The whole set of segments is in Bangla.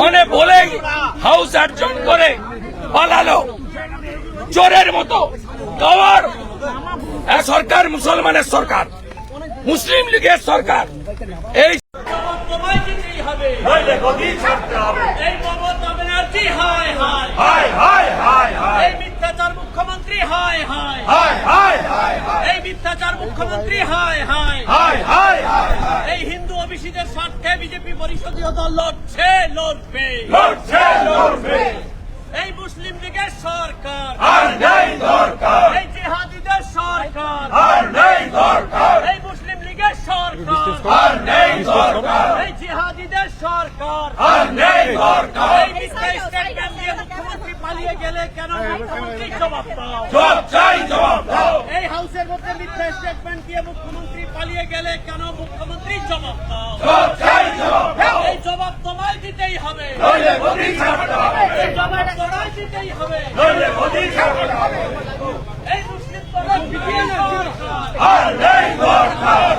মানে বলেই হাউস অ্যাডজন করে পালালো চোরের মতো সরকার মুসলমানের সরকার মুসলিম লীগের সরকার এই হায় হায় হায় হায় হায় হায় মিথ্যাচার মুখ্যমন্ত্রী হায় হায় হায় হায় হায় হায় এই মিথ্যাচার মুখ্যমন্ত্রী হায় হায় হায় হায় হায় হায় এই হিন্দু ওবিসিদের স্বার্থে বিজেপি পরিষদীয় দল লড়ছে লড়বে। লড়ছে লড়বে। এই মুসলিম লীগের সরকার। আর নেই দরকার। এই জিহাদিদের সরকার। আর নেই দরকার। এই মুসলিম লীগের সরকার। আর নেই দরকার। এই জিহাদিদের সরকার। আর নেই দরকার। এই মিথ্যা স্টেটমেন্ট দিয়ে মুখ্যমন্ত্রী পালিয়ে গেলে কেন মুখ্যমন্ত্রী জবাব দাও? জবাব চাই জবাব দাও। হাউসের মধ্যে মিথ্যা স্টেটমেন্ট দিয়ে মুখ্যমন্ত্রী পালিয়ে গেলে কেন মুখ্যমন্ত্রী জবাব দাও? এই জবাব তোমায় দিতেই হবে। জবাব তোমায় দিতেই হবে নইলে গদি ছাড়তে হবে এই মুসলিম প্রধান বিজেপি সরকার আর নেই দরকার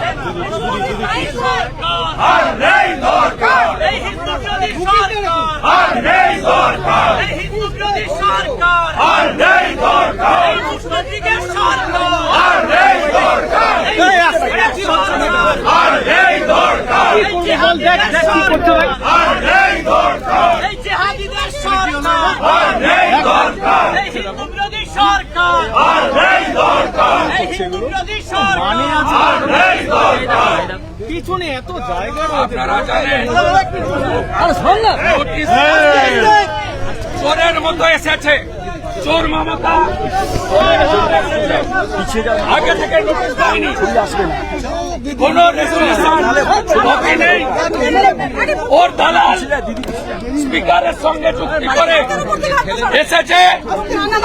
এই সরকার আর নেই দরকার এই হিন্দু বিরোধী সরকার আর নেই দরকার এই হিন্দু বিরোধী সরকার আর নেই দরকার এই মুসলিম লীগের সরকার আর নেই দরকার এই মুসলিমের সরকার আর নেই দরকার এই জিহাদিদের সরকার আর নেই দরকার এই জিহাদিদের সরকার আর নেই দরকার এই হিন্দু বিরোধী সরকার আর নেই দরকার এই হিন্দু বিরোধী সরকার আর নেই দরকার পিছনে এত জায়গা জানেন। মতো এসেছে। চোর মমতা। আগে থেকে নোটিশ দেয়নি। কোন নেই। ওর দালাল স্পিকারের সঙ্গে চুক্তি করে এসেছে।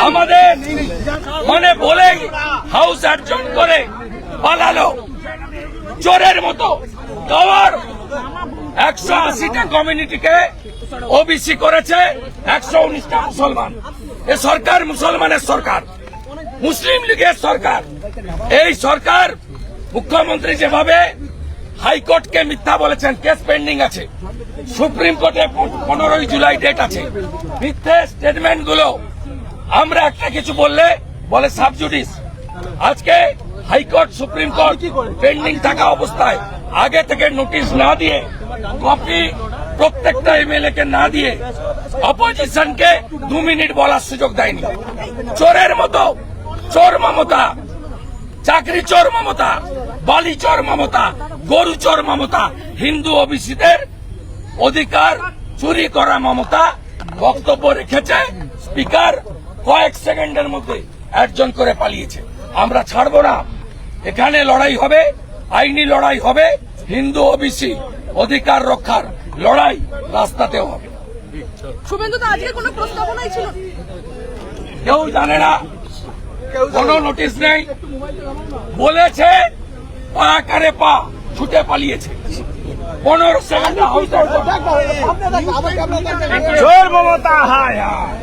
আমাদের মানে বলেই হাউস অ্যাডজন করে পালালো। চোরের মতো গাওয়ার একশো আশিটা কমিউনিটিকে ওবিসি করেছে একশো উনিশটা মুসলমান। এ সরকার মুসলমানের সরকার। মুসলিম লীগের সরকার। এই সরকার মুখ্যমন্ত্রী যেভাবে হাইকোর্টকে মিথ্যা বলেছেন, কেস পেন্ডিং আছে। সুপ্রিম কোর্টে পনেরোই জুলাই ডেট আছে। মিথ্যে স্টেটমেন্টগুলো আমরা একটা কিছু বললে বলে সাবজুডিস আজকে হাইকোর্ট, সুপ্রিম কোর্ট পেন্ডিং থাকা অবস্থায় আগে থেকে নোটিশ না দিয়ে কপি প্রত্যেকটা এমএলএ কে না দিয়ে অপোজিশনকে দু মিনিট বলার সুযোগ দেয়নি। চোরের মতো, চোর মমতা, চাকরি চোর মমতা, বালি চোর মমতা, গরু চোর মমতা, হিন্দু ওবিসিদের অধিকার চুরি করা মমতা বক্তব্য রেখেছে স্পিকার কয়েক সেকেন্ডের মধ্যে একজন করে পালিয়েছে। আমরা ছাড়বো না। এখানে লড়াই হবে, আইনি লড়াই হবে, হিন্দু ওবিসি অধিকার রক্ষার লড়াই রাস্তাতেও হবে। শুভেন্দু তো আজকে কোনো প্রস্তাবনাই ছিল কেউ জানে না কোনো নোটিশ নেই। বলেছে পাকারে পা ছুটে পালিয়েছে। পনেরো সেকেন্ড হাউস জোর মমতা হায় হায়।